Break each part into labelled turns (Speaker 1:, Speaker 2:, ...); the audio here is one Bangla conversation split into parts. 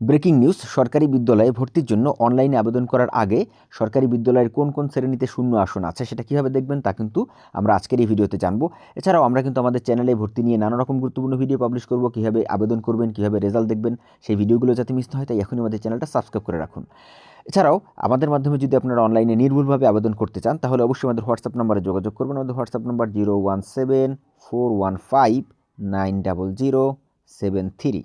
Speaker 1: ব্রেকিং নিউজ, সরকারি বিদ্যালয়ে ভর্তির জন্য অনলাইনে আবেদন করার আগে সরকারি বিদ্যালয়ের কোন কোন শ্রেণীতে শূন্য আসন আছে সেটা কীভাবে দেখবেন তা কিন্তু আমরা আজকের এই ভিডিওতে জানব। এছাড়াও আমরা কিন্তু আমাদের চ্যানেলে ভর্তি নিয়ে নানা রকম গুরুত্বপূর্ণ ভিডিও পাবলিশ করব, কীভাবে আবেদন করবেন, কীভাবে রেজাল্ট দেখবেন, সেই ভিডিওগুলো যাতে মিস না হয় তাই এখনই আমাদের চ্যানেলটা সাবস্ক্রাইব করে রাখুন। এছাড়াও আমাদের মাধ্যমে যদি আপনারা অনলাইনে নির্ভুলভাবে আবেদন করতে চান, তাহলে অবশ্যই আমাদের হোয়াটসঅ্যাপ নাম্বারে যোগাযোগ করবেন। আমাদের WhatsApp number zero one seven four one five nine double zero seven three.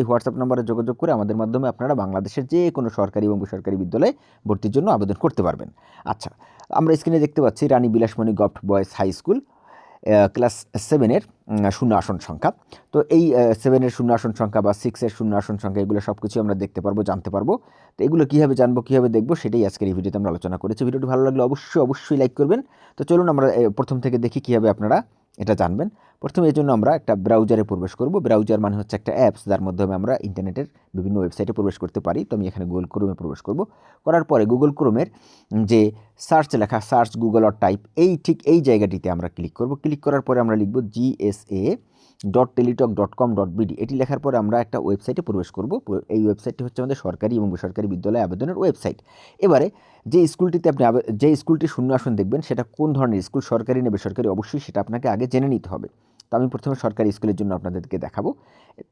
Speaker 1: এই হোয়াটসঅ্যাপ নাম্বারে যোগাযোগ করে আমাদের মাধ্যমে আপনারা বাংলাদেশের যে কোনো সরকারি এবং বেসরকারি বিদ্যালয়ে ভর্তির জন্য আবেদন করতে পারবেন। আচ্ছা আমরা স্ক্রিনে দেখতে পাচ্ছি Rani Bilasmoni govt boys high school class সেভেনের শূন্য আসন সংখ্যা। তো এই সেভেনের শূন্য আসন সংখ্যা বা সিক্সের শূন্য আসন সংখ্যা, এগুলো সব কিছু আমরা দেখতে পারব, জানতে পারব। তো এগুলো কীভাবে জানব, কীভাবে দেখব, সেটাই আজকের এই ভিডিওতে আমরা আলোচনা করেছি। ভিডিওটি ভালো লাগলে অবশ্যই অবশ্যই লাইক করবেন। তো চলুন আমরা প্রথম থেকে দেখি কীভাবে আপনারা এটা জানবেন। প্রথমে এই জন্য আমরা একটা ব্রাউজারে প্রবেশ করব। ব্রাউজার মানে হচ্ছে একটা অ্যাপস যার মাধ্যমে আমরা ইন্টারনেটের বিভিন্ন ওয়েবসাইটে প্রবেশ করতে পারি। তো আমি এখানে গুগল ক্রোমে প্রবেশ করব। করার পরে গুগল ক্রোমের যে সার্চ লেখা সার্চ গুগল অর টাইপ এই ঠিক এই জায়গাটিতে আমরা ক্লিক করব। ক্লিক করার পরে আমরা লিখব GSA dot Teletalk dot com dot BD এটি লেখার পরে আমরা একটা ওয়েবসাইটে প্রবেশ করব। এই ওয়েবসাইটটি হচ্ছে আমাদের সরকারি এবং বেসরকারি বিদ্যালয় আবেদনের ওয়েবসাইট এবারে যে স্কুলটিতে আপনি যে স্কুলটি শূন্য আসন দেখবেন, সেটা কোন ধরনের স্কুল? সরকারি না বেসরকারি? অবশ্যই সেটা আপনাকে আগে জেনে নিতে হবে। তো আমি প্রথমে সরকারি স্কুলের জন্য আপনাদেরকে দেখাবো।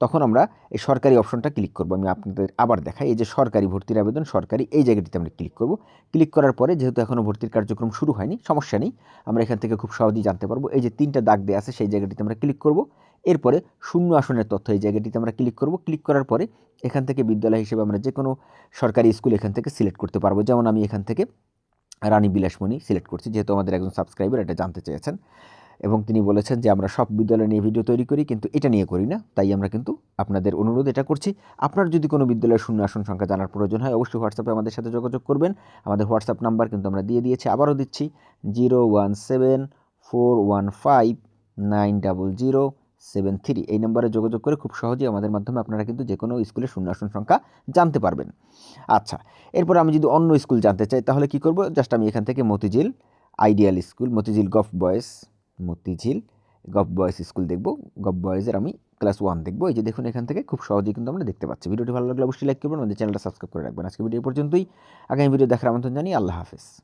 Speaker 1: তখন আমরা এই সরকারি অপশনটা ক্লিক করব। আমি আপনাদের আবার দেখাই, এই যে সরকারি ভর্তির আবেদন, সরকারি এই জায়গাটিতে আমরা ক্লিক করব। ক্লিক করার পরে যেহেতু এখনও ভর্তির কার্যক্রম শুরু হয়নি, সমস্যা নেই, আমরা এখান থেকে খুব সহজেই জানতে পারব। এই যে তিনটা দাগ দেওয়া আছে, সেই জায়গাটিতে আমরা ক্লিক করব। এরপরে শূন্য আসনের তথ্য এই জায়গাটিতে আমরা ক্লিক করব। ক্লিক করার পরে এখান থেকে বিদ্যালয় হিসেবে আমরা যে কোনো সরকারি স্কুল এখান থেকে সিলেক্ট করতে পারব। যেমন আমি এখান থেকে রানী বিলাসমণি সিলেক্ট করছি, যেহেতু আমাদের একজন সাবস্ক্রাইবার এটা জানতে চেয়েছেন। এবং তিনি বলেছেন যে, আমরা সব বিদ্যালয় নিয়ে ভিডিও তৈরি করি, কিন্তু এটা নিয়ে করি না। তাই আমরা কিন্তু আপনাদের অনুরোধ এটা করছি। আপনার যদি কোনো বিদ্যালয়ের শূন্য আসন সংখ্যা জানার প্রয়োজন হয়, অবশ্যই হোয়াটসঅ্যাপে আমাদের সাথে যোগাযোগ করবেন। আমাদের হোয়াটসঅ্যাপ নাম্বার কিন্তু আমরা দিয়ে দিয়েছি, আবারও দিচ্ছি zero one seven four one five nine double zero seven three এই নাম্বারে যোগাযোগ করে খুব সহজেই আমাদের মাধ্যমে আপনারা কিন্তু যে কোনো স্কুলের শূন্য আসন সংখ্যা জানতে পারবেন। আচ্ছা এরপর আমি যদি অন্য স্কুল জানতে চাই, তাহলে কি করব? জাস্ট আমি এখান থেকে Motijheel ideal school Motijheel gov boys Motijheel gov boys school দেখব। গভ বয়েজের আমি ক্লাস ওয়ান দেখব। এই যে দেখুন এখান থেকে খুব সহজেই কিন্তু আমরা দেখতে পাচ্ছি। ভিডিওটি ভালো লাগলে অবশ্যই লাইক করবেন, আমাদের চ্যানেলটা সাবস্ক্রাইব করে রাখবেন। আজকে ভিডিও পর্যন্তই। আগামী ভিডিও দেখার আমন্ত্রণ জানি আল্লাহ হাফেজ।